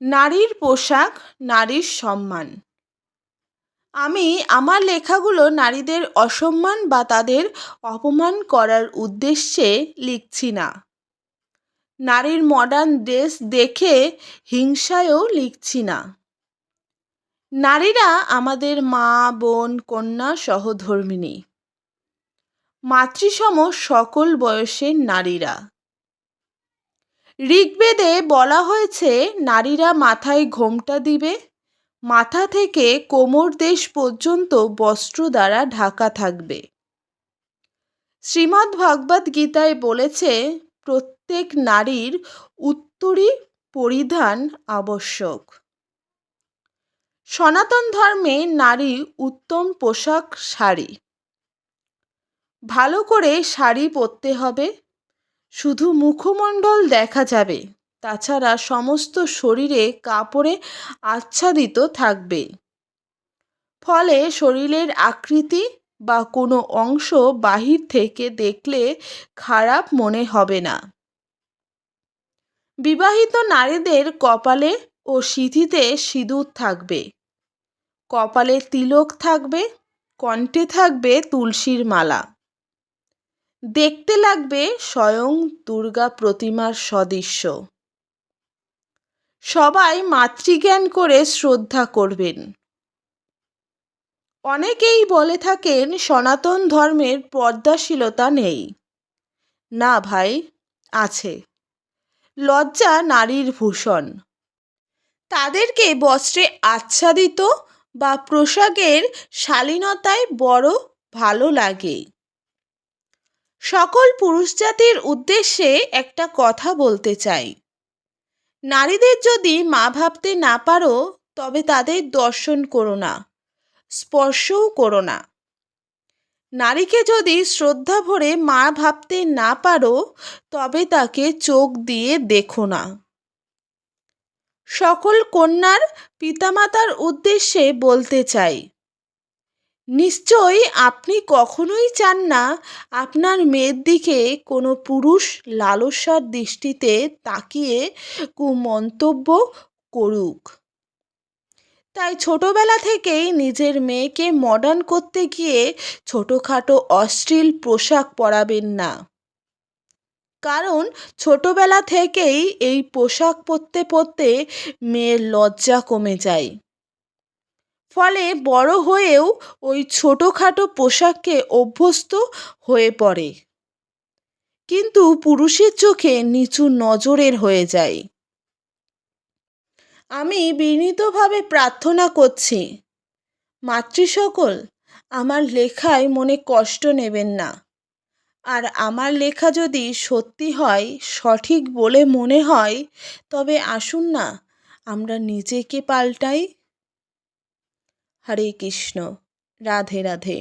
নারীর পোশাক, নারীর সম্মান। আমি আমার লেখাগুলো নারীদের অসম্মান বা তাদের অপমান করার উদ্দেশ্যে লিখছি না। নারীর মডার্ন ড্রেস দেখে হিংসায়ও লিখছি না। নারীরা আমাদের মা, বোন, কন্যা সহধর্মিণী। মাতৃসম সকল বয়সের নারীরা। ঋগ্বেদে বলা হয়েছে, নারীরা মাথায় ঘোমটা দিবে, মাথা থেকে কোমর দেশ পর্যন্ত বস্ত্র দ্বারা ঢাকা থাকবে। শ্রীমদ্ ভগবদ গীতায় বলেছে, প্রত্যেক নারীর উত্তরী পরিধান আবশ্যক। সনাতন ধর্মে নারী উত্তম পোশাক, শাড়ি। ভালো করে শাড়ি পরতে হবে শুধু মুখমণ্ডল দেখা যাবে, তাছাড়া সমস্ত শরীরে কাপড়ে আচ্ছাদিত থাকবে। ফলে শরীরের আকৃতি বা কোনো অংশ বাহির থেকে দেখলে খারাপ মনে হবে না। বিবাহিত নারীদের কপালে ও সিঁথিতে সিঁদুর থাকবে। কপালে তিলক থাকবে, কণ্ঠে থাকবে তুলসীর মালা। দেখতে লাগবে স্বয়ং দুর্গা প্রতিমার সদৃশ্য। সবাই মাতৃজ্ঞান করে শ্রদ্ধা করবেন। অনেকেই বলে থাকেন সনাতন ধর্মের পর্দাশীলতা নেই। না ভাই, আছে। লজ্জা নারীর ভূষণ। তাদেরকে বস্ত্রে আচ্ছাদিত বা পোশাকের শালীনতায় বড় ভালো লাগে। সকল পুরুষ জাতির উদ্দেশ্যে একটা কথা বলতে চাই। নারীদের যদি মা ভাবতে না পারো, তবে তাদের দর্শন করো না, স্পর্শও করো না। নারীকে যদি শ্রদ্ধা ভরে মা ভাবতে না পারো, তবে তাকে চোখ দিয়ে দেখো না। সকল কন্যার পিতামাতার উদ্দেশ্যে বলতে চাই নিশ্চয়ই আপনি কখনোই চান না আপনার মেয়ের দিকে কোনো পুরুষ লালসার দৃষ্টিতে তাকিয়ে কুমন্তব্য করুক। তাই ছোটবেলা থেকেই নিজের মেয়েকে মডার্ন করতে গিয়ে ছোটোখাটো অশ্লীল পোশাক পরাবেন না। কারণ ছোটবেলা থেকেই এই পোশাক পরতে পরতে মেয়ের লজ্জা কমে যায়। ফলে বড় হয়েও ওই ছোটোখাটো পোশাককে অভ্যস্ত হয়ে পড়ে। কিন্তু পুরুষের চোখে নিচু নজরের হয়ে যায়। আমি বিনীতভাবে প্রার্থনা করছি, মাতৃসকল, আমার লেখায় মনে কষ্ট নেবেন না। আর আমার লেখা যদি সত্যি হয়, সঠিক বলে মনে হয়, তবে আসুন না, আমরা নিজেকে পাল্টাই হরে কৃষ্ণ। রাধে রাধে।